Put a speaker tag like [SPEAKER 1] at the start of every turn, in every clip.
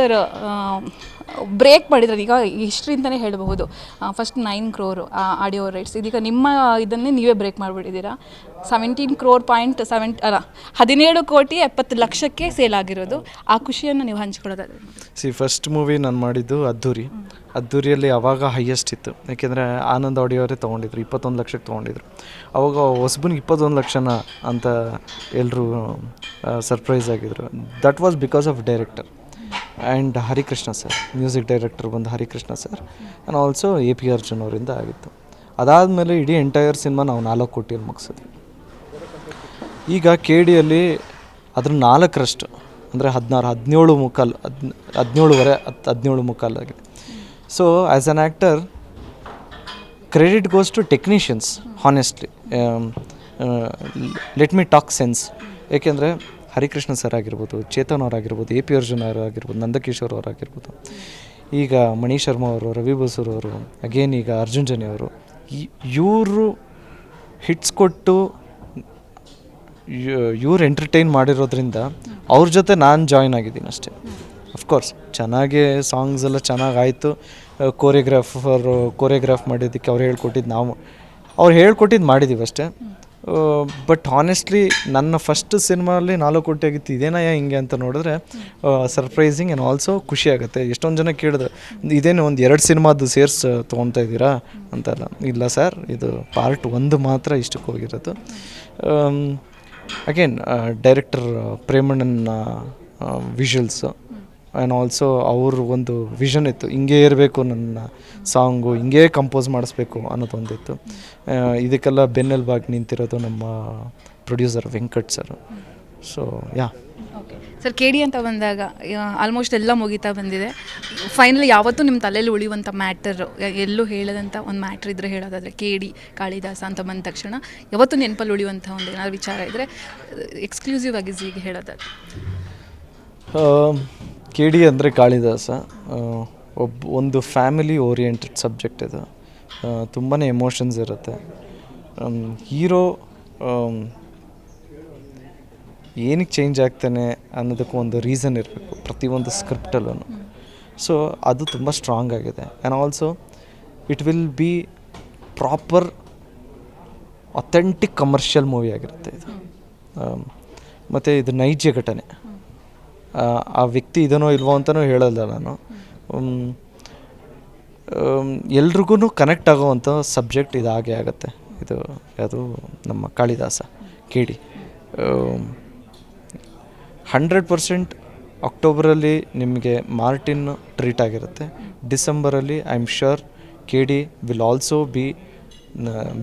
[SPEAKER 1] Sir break ಮಾಡಿದ್ರೆ ಈಗ history ಅಂತಲೇ ಹೇಳಬಹುದು first nine crore audio rights ಇದೀಗ ನಿಮ್ಮ ಇದನ್ನೇ ನೀವೇ ಬ್ರೇಕ್ ಮಾಡಿಬಿಟ್ಟಿದ್ದೀರಾ. ಸೆವೆಂಟೀನ್ ಕ್ರೋರ್ ಪಾಯಿಂಟ್ ಸೆವೆಂಟ್ ಅಲ್ಲ, ಹದಿನೇಳು ಕೋಟಿ ಎಪ್ಪತ್ತು ಲಕ್ಷಕ್ಕೆ ಸೇಲ್ ಆಗಿರೋದು. ಆ ಖುಷಿಯನ್ನು ನೀವು ಹಂಚ್ಕೊಳ್ಳೋದಾದ್ರೆ
[SPEAKER 2] ಸಿ ಫಸ್ಟ್ ಮೂವಿ ನಾನು ಮಾಡಿದ್ದು ಅದ್ದೂರಿ ಅದ್ದೂರಿಯಲ್ಲಿ ಅವಾಗ ಹೈಯೆಸ್ಟ್ ಇತ್ತು. ಯಾಕೆಂದರೆ ಆನಂದ್ ಆಡಿಯೋರೇ ತೊಗೊಂಡಿದ್ರು. ಇಪ್ಪತ್ತೊಂದು ಲಕ್ಷಕ್ಕೆ ತೊಗೊಂಡಿದ್ರು. ಅವಾಗ ಹೊಸಬನಿಗೆ ಇಪ್ಪತ್ತೊಂದು ಲಕ್ಷನ ಅಂತ ಎಲ್ಲರೂ ಸರ್ಪ್ರೈಸ್ ಆಗಿದ್ರು. That was because of director and Harikrishna sir music director ಬಂದು Harikrishna sir and also A P Arjun ಅವರಿಂದ ಆಗಿತ್ತು. ಅದಾದಮೇಲೆ ಇಡೀ ಎಂಟೈರ್ ಸಿನಿಮಾ ನಾವು ನಾಲ್ಕು ಕೋಟಿಯಲ್ಲಿ ಮುಗಿಸಿದ್ವಿ. ಈಗ ಕೆ ಡಿಯಲ್ಲಿ ಅದ್ರ ನಾಲ್ಕರಷ್ಟು, ಅಂದರೆ ಹದಿನಾರು, ಹದಿನೇಳು ಮುಕ್ಕಾಲು, ಹದ್, ಹದಿನೇಳುವರೆ ಹತ್ತು ಹದಿನೇಳು ಮುಕ್ಕಾಲು ಆಗಿದೆ. So as an actor credit goes to technicians honestly let me talk sense ಏಕೆಂದರೆ ಹರಿಕೃಷ್ಣ ಸರ್ ಆಗಿರ್ಬೋದು, ಚೇತನ್ ಅವರಾಗಿರ್ಬೋದು ಎ ಪಿ ಅರ್ಜುನ್ ಅವರಾಗಿರ್ಬೋದು, ನಂದಕಿಶೋರ್ ಅವರಾಗಿರ್ಬೋದು. ಈಗ ಮಣಿ ಶರ್ಮಾ ಅವರು, ರವಿ ಬಸೂರ್ ಅವರು ಅಗೇನ್ ಈಗ ಅರ್ಜುನ್ ಜನಿ ಅವರು ಇವರು ಹಿಟ್ಸ್ ಕೊಟ್ಟು ಇವ್ರು ಎಂಟರ್ಟೈನ್ ಮಾಡಿರೋದ್ರಿಂದ ಅವ್ರ ಜೊತೆ ನಾನು ಜಾಯ್ನ್ ಆಗಿದ್ದೀನಿ ಅಷ್ಟೇ. ಅಫ್ಕೋರ್ಸ್ ಚೆನ್ನಾಗಿ ಸಾಂಗ್ಸ್ ಎಲ್ಲ ಚೆನ್ನಾಗಿ ಆಯಿತು ಕೋರಿಯೋಗ್ರಾಫರ್ ಕೋರಿಯೋಗ್ರಾಫ್ ಮಾಡಿದ್ದಕ್ಕೆ ಅವ್ರು ಹೇಳ್ಕೊಟ್ಟಿದ್ದು ನಾವು, ಅವ್ರು ಹೇಳ್ಕೊಟ್ಟಿದ್ದು ಮಾಡಿದ್ದೀವಿ ಅಷ್ಟೇ. ಬಟ್ ಹಾನೆಸ್ಟ್ಲಿ ನನ್ನ ಫಸ್ಟ್ ಸಿನಿಮಾಲಿ ನಾಲ್ಕು ಕೋಟಿ ಆಗಿತ್ತು ಇದೇನಯ್ಯ ಹಿಂಗೆ ಅಂತ ನೋಡಿದ್ರೆ ಸರ್ಪ್ರೈಸಿಂಗ್ ಆ್ಯಂಡ್ ಆಲ್ಸೋ ಖುಷಿ ಆಗುತ್ತೆ. ಎಷ್ಟೊಂದು ಜನ ಕೇಳಿದ್ರು, ಇದೇನು ಒಂದು ಎರಡು ಸಿನಿಮಾದ ಸೇರ್ಸ್ ತೊಗೊತಾ ಇದ್ದೀರಾ ಅಂತಲ್ಲ. ಇಲ್ಲ ಸರ್ ಇದು ಪಾರ್ಟ್ ಒಂದು ಮಾತ್ರ ಇಷ್ಟಕ್ಕೆ ಹೋಗಿರೋದು. ಅಗೇನ್ ಡೈರೆಕ್ಟರ್ ಪ್ರೇಮಣ್ಣನ ವಿಷುವಲ್ಸು ಆ್ಯಂಡ್ ಆಲ್ಸೋ ಅವ್ರ ಒಂದು ವಿಷನ್ ಇತ್ತು. ಹಿಂಗೆ ಇರಬೇಕು ನನ್ನ ಸಾಂಗು ಹಿಂಗೆ ಕಂಪೋಸ್ ಮಾಡಿಸ್ಬೇಕು ಅನ್ನೋದೊಂದಿತ್ತು ಒಂದಿತ್ತು. ಇದಕ್ಕೆಲ್ಲ ಬೆನ್ನೆಲುಬಾಗಿ ನಿಂತಿರೋದು ನಮ್ಮ producer Venkat sir so yeah
[SPEAKER 1] okay sir K D ಅಂತ ಬಂದಾಗ ಆಲ್ಮೋಸ್ಟ್ ಎಲ್ಲ ಮುಗಿತಾ ಬಂದಿದೆ. ಫೈನಲಿ ಯಾವತ್ತೂ ನಿಮ್ಮ ತಲೆಯಲ್ಲಿ ಉಳಿಯುವಂಥ ಮ್ಯಾಟರ್ ಎಲ್ಲೂ ಹೇಳದಂಥ ಒಂದು ಮ್ಯಾಟ್ರ್ ಇದ್ದರೆ ಹೇಳೋದಾದರೆ ಕೆ ಡಿ ಕಾಳಿದಾಸ ಅಂತ ಬಂದ ತಕ್ಷಣ ಯಾವತ್ತೂ ನೆನಪಲ್ಲಿ ಉಳಿಯುವಂಥ ಒಂದು ಏನಾದ್ರು ವಿಚಾರ ಇದ್ದರೆ ಎಕ್ಸ್ಕ್ಲೂಸಿವ್ ಆಗಿ ಈಗ ಹೇಳೋದಾದ್ರೆ.
[SPEAKER 2] ಕೆ ಡಿ ಅಂದರೆ ಕಾಳಿದಾಸ. ಒಬ್ಬ ಒಂದು ಫ್ಯಾಮಿಲಿ ಓರಿಯೆಂಟೆಡ್ ಸಬ್ಜೆಕ್ಟ್ ಇದು. ತುಂಬಾ ಎಮೋಷನ್ಸ್ ಇರುತ್ತೆ. ಹೀರೋ ಏನಕ್ಕೆ ಚೇಂಜ್ ಆಗ್ತಾನೆ ಅನ್ನೋದಕ್ಕೂ ಒಂದು ರೀಸನ್ ಇರಬೇಕು ಪ್ರತಿಯೊಂದು ಸ್ಕ್ರಿಪ್ಟಲ್ಲೂ ಸೊ ಅದು ತುಂಬ ಸ್ಟ್ರಾಂಗ್ ಆಗಿದೆ. And also it will be proper authentic commercial movie ಆಗಿರುತ್ತೆ ಇದು. ಮತ್ತು ಇದು ನೈಜ ಘಟನೆ. ಆ, ವ್ಯಕ್ತಿ ಇದನೋ ಇಲ್ವೋ ಅಂತಲೂ ಹೇಳಲ್ಲ ನಾನು. ಎಲ್ರಿಗೂ ಕನೆಕ್ಟ್ ಆಗೋವಂಥ ಸಬ್ಜೆಕ್ಟ್ ಇದು ಹಾಗೆ ಆಗುತ್ತೆ. ಇದು ಅದು ನಮ್ಮ ಕಾಳಿದಾಸ ಕೇಳಿ ಡಿ ಹಂಡ್ರೆಡ್ ಪರ್ಸೆಂಟ್ ಅಕ್ಟೋಬರಲ್ಲಿ ನಿಮಗೆ ಮಾರ್ಟಿನ್ ಟ್ರೀಟ್ ಆಗಿರುತ್ತೆ. ಡಿಸೆಂಬರಲ್ಲಿ I am sure K D will also be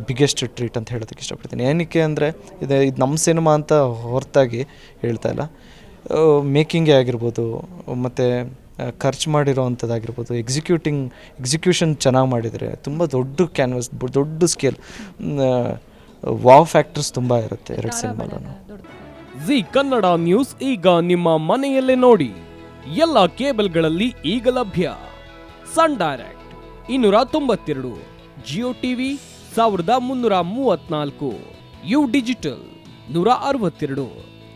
[SPEAKER 2] biggest treat ಅಂತ ಹೇಳೋದಕ್ಕೆ ಇಷ್ಟಪಡ್ತೀನಿ. ಏನಕ್ಕೆ ಅಂದರೆ ಇದು ಇದು ನಮ್ಮ ಸಿನಿಮಾ ಅಂತ ಹೊರತಾಗಿ ಹೇಳ್ತಾ ಇಲ್ಲ. ಮೇಕಿಂಗೇ ಆಗಿರ್ಬೋದು ಮತ್ತು ಖರ್ಚು ಮಾಡಿರೋ ಅಂಥದ್ದಾಗಿರ್ಬೋದು ಎಕ್ಸಿಕ್ಯೂಟಿಂಗ್ ಎಕ್ಸಿಕ್ಯೂಷನ್ ಚೆನ್ನಾಗಿ ಮಾಡಿದರೆ ತುಂಬ ದೊಡ್ಡ ಕ್ಯಾನ್ವಸ್ ದೊಡ್ಡ ಸ್ಕೇಲ್ ವಾವ್ ಫ್ಯಾಕ್ಟರ್ಸ್ ತುಂಬ ಇರುತ್ತೆ ಎರಡು ಸಿನಿಮಾಲೂ.
[SPEAKER 3] ಜಿ ಕನ್ನಡ ನ್ಯೂಸ್ ಈಗ ನಿಮ್ಮ ಮನೆಯಲ್ಲೇ ನೋಡಿ. ಎಲ್ಲ ಕೇಬಲ್ಗಳಲ್ಲಿ ಈಗ ಲಭ್ಯ. ಸನ್ ಡೈರೆಕ್ಟ್ ಇನ್ನೂರ ತೊಂಬತ್ತೆರಡು. ಜಿಯೋ ಟಿವಿ ಸಾವಿರದ ಮುನ್ನೂರ ಮೂವತ್ನಾಲ್ಕು ಯು ಡಿಜಿಟಲ್ ನೂರ ಅರವತ್ತೆರಡು.